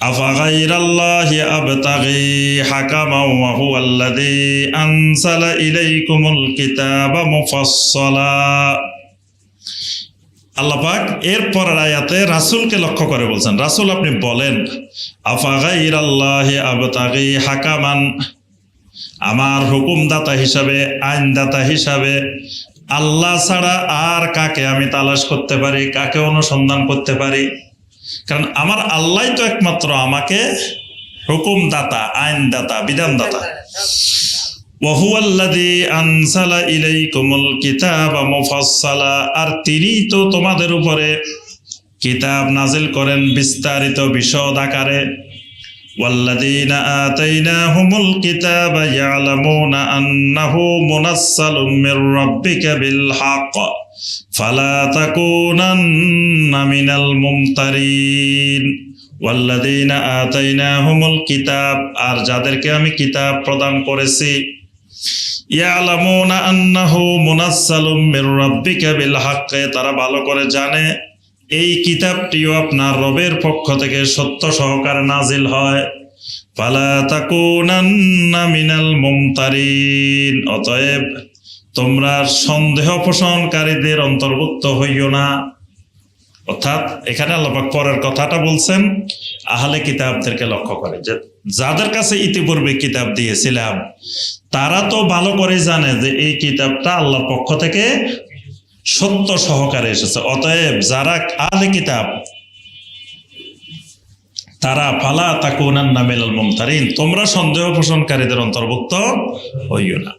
أفغير الله أبتغي حكما وهو الذي أنزل إليكم الكتاب مفصلا আল্লাহ পাক এর পরের আয়াতে রাসূলকে লক্ষ্য করে বলছেন রাসূল আপনি বলেন আফাগাইর আল্লাহ আবতাগি হাকামান আমার হুকুমদাতা হিসাবে আইনদাতা হিসাবে আল্লাহ ছাড়া আর কাকে আমি তালাশ করতে পারি কাকে অনুসন্ধান করতে পারি কারণ আমার আল্লাহ তো একমাত্র আমাকে হুকুমদাতা, আইনদাতা, বিধানদাতা। আর তিনি তো তোমাদের উপরে কিতাব নাজিল করেন বিস্তারিত বিশদ আকারে। والذين آتيناهم الكتاب يعلمون أنه منزل من ربك بالحق فلا تكونن من الممترين والذين آتيناهم الكتاب আর যাদেরকে আমি কিতাব প্রদান করেছি ইয়ালামুনা আন্নাহু মুনাজ্জালুম মির রাব্বিকা বিল হাক্কি তারা ভালো করে জানে এই কিতাবটিও আপনার রবের পক্ষ থেকে সত্য সহকারে নাজিল হয়। অতএব তোমরা সন্দেহ পোষণকারীদের অন্তর্ভুক্ত হইও না। অর্থাৎ এখানে আল্লাপাক পরের কথাটা বলছেন, আহলে কিতাবদেরকে লক্ষ্য করে। যে যাদের কাছে ইতিপূর্বে কিতাব দিয়েছিলাম, তারা তো ভালো করে জানে যে এই কিতাবটা আল্লাহর পক্ষ থেকে সত্য সহকারে এসেছে। অতএব যারা আলে কিতাব, তারা ফালা তাকুনান নামিল মুমতারিন, তোমরা সন্দেহ পোষণকারীদের অন্তর্ভুক্ত হইও না।